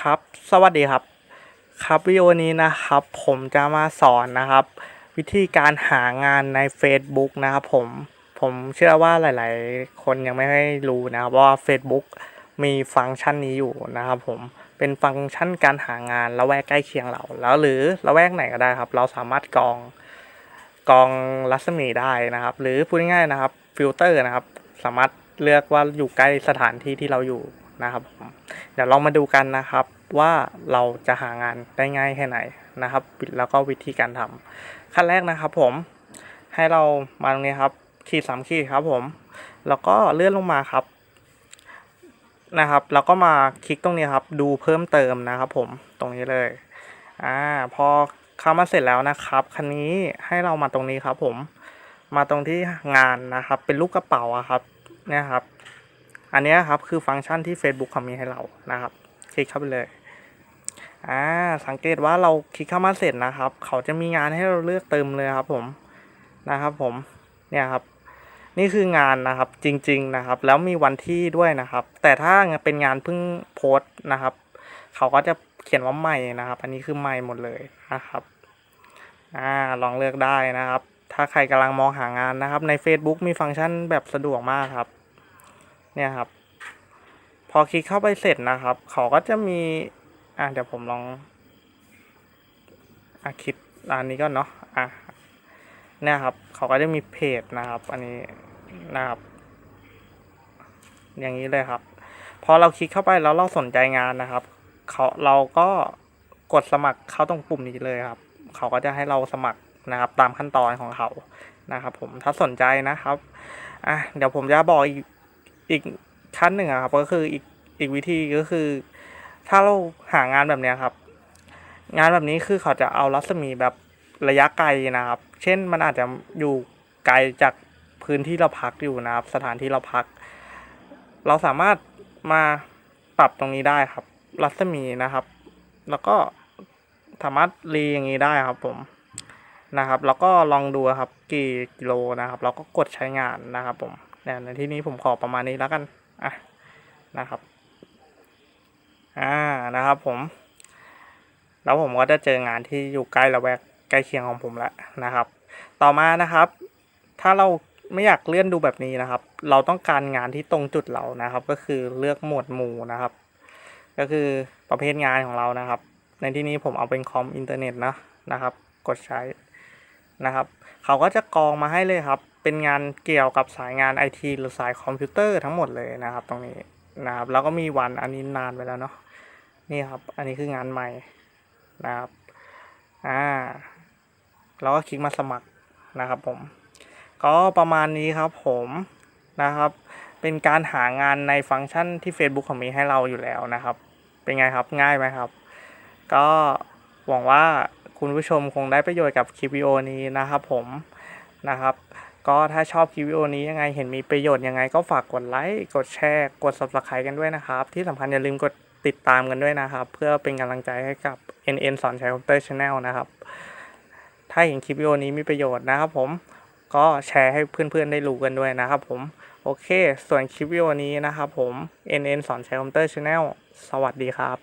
ครับ สวัสดีครับ ครับวิดีโอนี้นะครับ ผมจะมาสอนนะครับ วิธีการหางานใน Facebook นะครับผมผมเชื่อว่าหลาย ๆ คนยังไม่ได้รู้นะครับว่า Facebook มีฟังก์ชันนี้อยู่นะครับผมเป็นฟังก์ชันการหางานละแวกใกล้เคียงเรา แล้วหรือละแวกไหนก็ได้ครับ เราสามารถกรองกรองรัศมีได้นะครับ หรือพูดง่ายๆนะครับฟิลเตอร์นะครับ สามารถเลือกว่าอยู่ใกล้สถานที่ที่เราอยู่ นะครับผมเดี๋ยวเรามาดูกันนะครับว่าเราจะหางานได้ง่ายแค่ไหนนะครับแล้วก็วิธีการทำขั้นแรกนะครับผมให้เรามาตรงนี้ครับขีดสามขีดครับผม แล้วก็เลื่อนลงมาครับนะครับ แล้วก็มาคลิกตรงนี้ครับ ดูเพิ่มเติมนะครับผมตรงนี้เลยอ่าพอเข้ามาเสร็จแล้วนะครับคันนี้ให้เรามาตรงนี้ครับผมมาตรงที่งานนะครับ เป็นรูปกระเป๋าครับเนี่ยครับ อันนี้ครับคือฟังก์ชันที่ Facebook เขามีให้เรานะครับ คลิกเข้าไปเลยอ่าสังเกตว่าเราคลิกเข้ามาเสร็จนะครับ เขาจะมีงานให้เราเลือกเติมเลยครับผมนะครับผมเนี่ยครับนี่คืองานนะครับจริง ๆนะครับ แล้วมีวันที่ด้วยนะครับ แต่ถ้าเป็นงานเพิ่งโพสต์นะครับ เขาก็จะเขียนว่าใหม่นะครับ อันนี้คือใหม่หมดเลยนะครับอ่าลองเลือกได้นะครับ ถ้าใครกำลังมองหางานนะครับ ใน Facebook มีฟังก์ชันแบบสะดวกมากครับ เนี่ยครับ พอคลิกเข้าไปเสร็จนะครับ เขาก็จะมี อะเดี๋ยวผมลองอะคลิกอันนี้ก็เนาะอะเนี่ยครับ เขาก็จะมีเพจนะครับ อันนี้นะครับ อย่างนี้เลยครับ พอเราคลิกเข้าไปแล้วเราสนใจงานนะครับ เขาเราก็กดสมัครเข้าตรงปุ่มนี้เลยครับ เขาก็จะให้เราสมัครนะครับ ตามขั้นตอนของเขานะครับ ผมถ้าสนใจนะครับอะเดี๋ยวผมจะบอกอีก อีกขั้นหนึ่งอะครับก็คืออีกอีกวิธีก็คือ ถ้าเราหางานแบบเนี้ยครับ งานแบบนี้คือเขาจะเอารัศมีแบบระยะไกลนะครับ เช่นมันอาจจะอยู่ไกลจากพื้นที่เราพักอยู่นะครับ สถานที่เราพัก เราสามารถมาปรับตรงนี้ได้ครับ รัศมีนะครับ แล้วก็สามารถรีอย่างนี้ได้ครับผมนะครับ แล้วก็ลองดูครับ กี่กิโลนะครับเราก็กดใช้งานนะครับผม นในที่นี้ผมขอประมาณนี้แล้วกันอะนะครับอ่านะครับผม แล้วผมก็จะเจองานที่อยู่ใกล้ละแวกใกล้เคียงของผมแล้วนะครับ ต่อมานะครับ ถ้าเราไม่อยากเลื่อนดูแบบนี้นะครับ เราต้องการงานที่ตรงจุดเรานะครับ ก็คือเลือกหมวดหมู่นะครับ ก็คือประเภทงานของเรานะครับ ในที่นี้ผมเอาเป็นคอมอินเทอร์เน็ตนะนะครับ กดใช้ นะครับ เขาก็จะกองมาให้เลยครับ เป็นงานเกี่ยวกับสายงานไอทีหรือสายคอมพิวเตอร์ทั้งหมดเลยนะครับ ตรงนี้นะครับ แล้วก็มีวันอันนี้นานไปแล้วเนาะนี่ครับ อันนี้คืองานใหม่นะครับอ่าเราก็คลิกมาสมัครนะครับผม ก็ประมาณนี้ครับผมนะครับ เป็นการหางานในฟังก์ชันที่ Facebook เขามีให้เราอยู่แล้วนะครับ เป็นไงครับง่ายไหมครับ ก็หวังว่า คุณผู้ชมคงได้ประโยชน์กับคลิปวิดีโอนี้นะครับผมนะครับ ก็ถ้าชอบคลิปวิดีโอนี้ยังไงเห็นมีประโยชน์ยังไงก็ฝากกดไลค์กดแชร์กด subscribe กันด้วยนะครับ ที่สำคัญอย่าลืมกดติดตามกันด้วยนะครับ เพื่อเป็นกำลังใจให้กับ NN สอนใช้คอมพิวเตอร์ชาแนลนะครับ ถ้าเห็นคลิปวิดีโอนี้มีประโยชน์นะครับผมก็แชร์ให้เพื่อนๆได้รู้กันด้วยนะครับผม โอเค ส่วนคลิปวิดีโอนี้นะครับผม NN สอนใช้คอมพิวเตอร์ชาแนลสวัสดีครับ